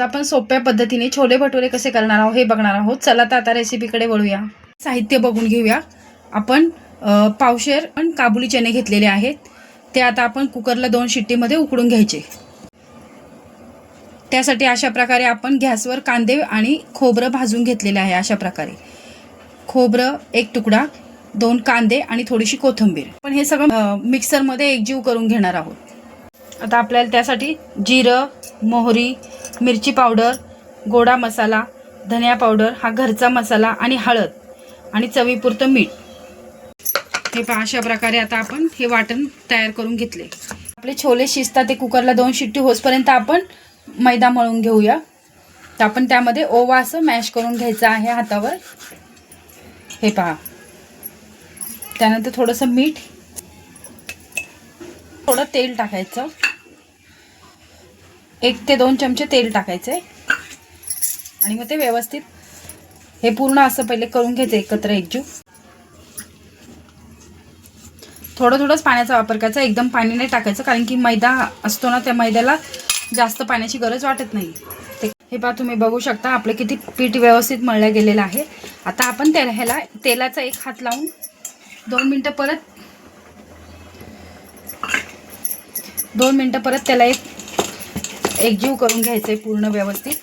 आज आपण सोप्या पद्धतीने छोले भटुरे कसे करणार आहोत हे बघणार आहोत. चला तर आता रेसिपीकडे वळूया. साहित्य बघून घेऊया. आपण पावशेर पण काबुली चणे घेतलेले आहेत. ते आता आपण कुकरला दोन शिट्टीमध्ये उकडून घ्यायचे. त्यासाठी अशा प्रकारे आपण गॅसवर कांदे आणि खोबरं भाजून घेतलेले आहे अशा प्रकारे. खोबरं एक तुकडा दोन कांदे आणि थोडीशी कोथिंबीर. पण हे सगळं मिक्सरमध्ये एकजीव करून घेणार आहोत. आता आपल्याला त्यासाठी जिरं मोहरी मिरची पावडर गोडा मसाला धनिया पावडर हा घरचा मसाला आणि हळद आणि चवीपुरतं मीठ. हे पहा अशा प्रकारे आता आपण हे वाटण तयार करून घेतले. आपले छोले शिजतात ते कुकरला दोन शिट्टी होसपर्यंत आपण मैदा मळून घेऊया. तर आपण त्यामध्ये ओवा असं मॅश करून घ्यायचं आहे हातावर. हे पहा. त्यानंतर थोडंसं मीठ थोडं तेल टाकायचं. एक ते दोन चमचे तेल टाकायचे आणि मग ते व्यवस्थित हे पूर्ण असं पहिले करून घ्यायचं एकत्र एकजीव. थोडं थोडंच पाण्याचा वापर करायचा एकदम पाणी नाही टाकायचं कारण की मैदा असतो ना त्या मैद्याला जास्त पाण्याची गरज वाटत नाही. ते हे पहा तुम्ही बघू शकता आपलं किती पीठ व्यवस्थित मळलं गेलेलं आहे. आता आपण त्या ह्याला तेलाचा एक हात लावून दोन मिनटं परत दोन मिनटं परत त्याला एक एकजीव करून घ्यायचं आहे पूर्ण व्यवस्थित.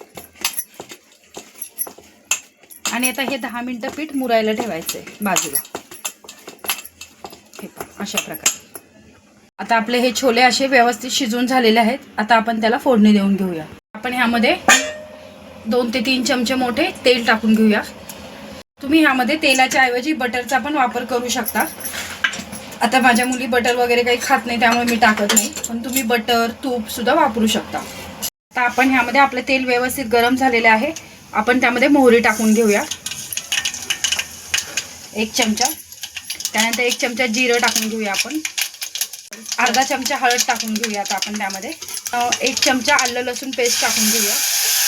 आणि आता हे दहा मिनटं पीठ मुरायला ठेवायचं आहे बाजूला. हे अशा प्रकारे. आता आपले हे छोले असे व्यवस्थित शिजून झालेले आहेत. आता आपण त्याला फोडणी देऊन घेऊया. आपण ह्यामध्ये दोन ते तीन चमचे मोठे तेल टाकून घेऊया. तुम्ही ह्यामध्ये तेलाच्या ऐवजी बटरचा पण वापर करू शकता. आता माझ्या मुली बटर वगैरे काही खात नाही त्यामुळे मी टाकत नाही. पण तुम्ही बटर तूप सुद्धा वापरू शकता. तर आपण ह्यामध्ये आपलं तेल व्यवस्थित गरम झालेले आहे. आपण त्यामध्ये मोहरी टाकून घेऊया. एक चमचा. त्यानंतर एक चमचा जिरं टाकून घेऊया आपण. अर्धा चमचा हळद टाकून घेऊया आता आपण त्यामध्ये. एक चमचा आलं लसूण पेस्ट टाकून घेऊया.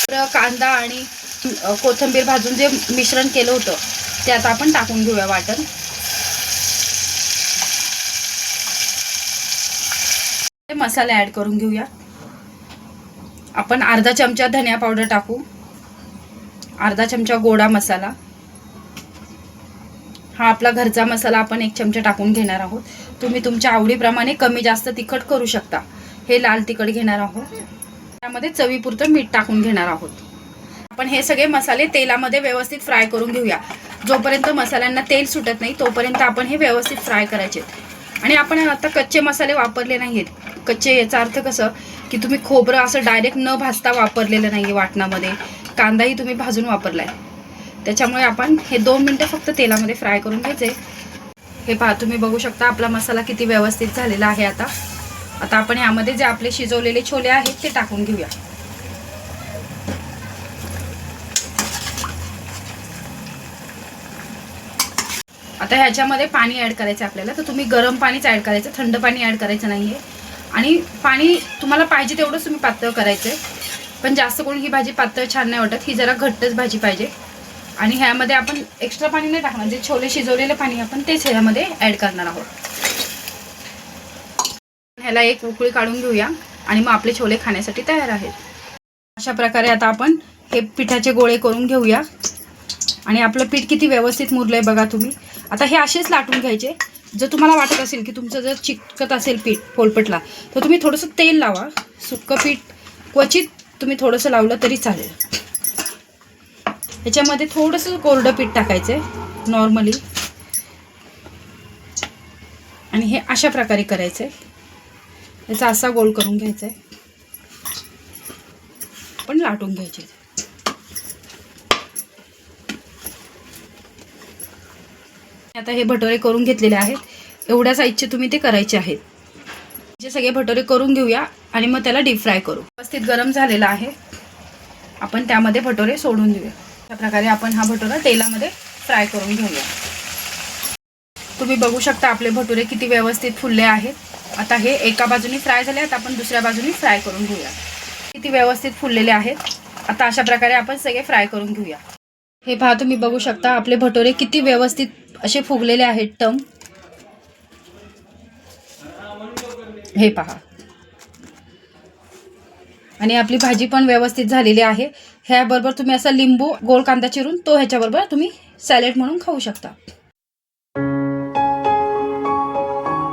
तर कांदा आणि कोथंबीर कोथिंबीर भाजून जे मिश्रण केलं होतं ते आता आपण टाकून घेऊया वाटण. ते मसाले ॲड करून घेऊया. आपण अर्धा चमचा धनिया पावडर टाकू. अर्धा चमचा गोडा मसाला. हा आपला घरचा मसाला आपण एक चमचा टाकून घेणार आहोत. तुम्ही तुमच्या आवडीप्रमाणे कमी जास्त तिखट करू शकता. हे लाल तिखट घेणार आहोत. त्यामध्ये चवीपुरतं मीठ टाकून घेणार आहोत. आपण हे सगळे मसाले तेलामध्ये व्यवस्थित फ्राय करून घेऊया. जोपर्यंत मसाल्यांना तेल सुटत नाही तोपर्यंत आपण हे व्यवस्थित फ्राय करायचे. आणि आपण आता कच्चे मसाले वापरले नाही आहेत कच्चे याचा अर्थ कसं? की तुम्ही खोबरं असं डायरेक्ट न भाजता वापरलेलं नाही आहे वाटणामध्ये. कांदाही तुम्ही भाजून वापरला आहे त्याच्यामुळे आपण हे दोन मिनटं फक्त तेलामध्ये फ्राय करून घ्यायचे. हे पहा तुम्ही बघू शकता आपला मसाला किती व्यवस्थित झालेला आहे आता. आता आपण यामध्ये जे आपले शिजवलेले छोले आहेत ते टाकून घेऊया. आता ह्याच्यामध्ये पाणी ॲड करायचं आहे आपल्याला. तर तुम्ही गरम पाणीच ॲड करायचं थंड पाणी ॲड करायचं नाही आहे आणि पाणी तुम्हाला पाहिजे तेवढंच तुम्ही पातळ करायचं पण जास्त करून ही भाजी पातळ छान नाही वाटत. ही जरा घट्टच भाजी पाहिजे. आणि ह्यामध्ये आपण एक्स्ट्रा पाणी नाही टाकणार. जे छोले शिजवलेलं पाणी आपण तेच ह्यामध्ये ॲड करणार आहोत. ह्याला एक उकळी काढून घेऊया. आणि मग आपले छोले खाण्यासाठी तयार आहेत. अशा प्रकारे आता आपण हे पिठाचे गोळे करून घेऊया. आणि आपलं पीठ किती व्यवस्थित मुरलंय बघा तुम्ही. आता हे असेच लाटून घ्यायचे. जर तुम्हाला वाटत असेल की तुमचं जर चिकत असेल पीठ पोलपटला तर तुम्ही थोडंसं तेल लावा. सुक्कं पीठ क्वचित तुम्ही थोडंसं लावलं तरी चालेल. ह्याच्यामध्ये थोडंसं कोरडं पीठ टाकायचं आहे नॉर्मली. आणि हे अशा प्रकारे करायचं आहे याचा असा गोल करून घ्यायचा आहे पण लाटून घ्यायचे. आता हे भटोरे करून घेतलेले आहेत. एवढ्या साईजचे तुम्ही ते करायचे आहेत. जे सगळे भटोरे करून घेऊया आणि मग त्याला डीप फ्राय करू. व्यवस्थित गरम झालेला आहे. आपण त्यामध्ये भटोरे सोडून देऊया. अशा प्रकारे आपण हा भटोरा तेलामध्ये फ्राय करून घेऊया. तुम्ही बघू शकता आपले भटुरे किती व्यवस्थित फुलले आहेत. आता हे एका बाजूने फ्राय झाले आहेत. आपण दुसऱ्या बाजूनी फ्राय करून घेऊया. किती व्यवस्थित फुललेले आहेत. आता अशा प्रकारे आपण सगळे फ्राय करून घेऊया. हे पहा तुम्ही बघू शकता आपले भटोरे किती व्यवस्थित असे फुगलेले आहेत टम. हे पहा. आणि आपली भाजी पण व्यवस्थित झालेली आहे. ह्याबरोबर तुम्ही असा लिंबू गोल कांदा चिरून तो ह्याच्याबरोबर तुम्ही सॅलेड म्हणून खाऊ शकता.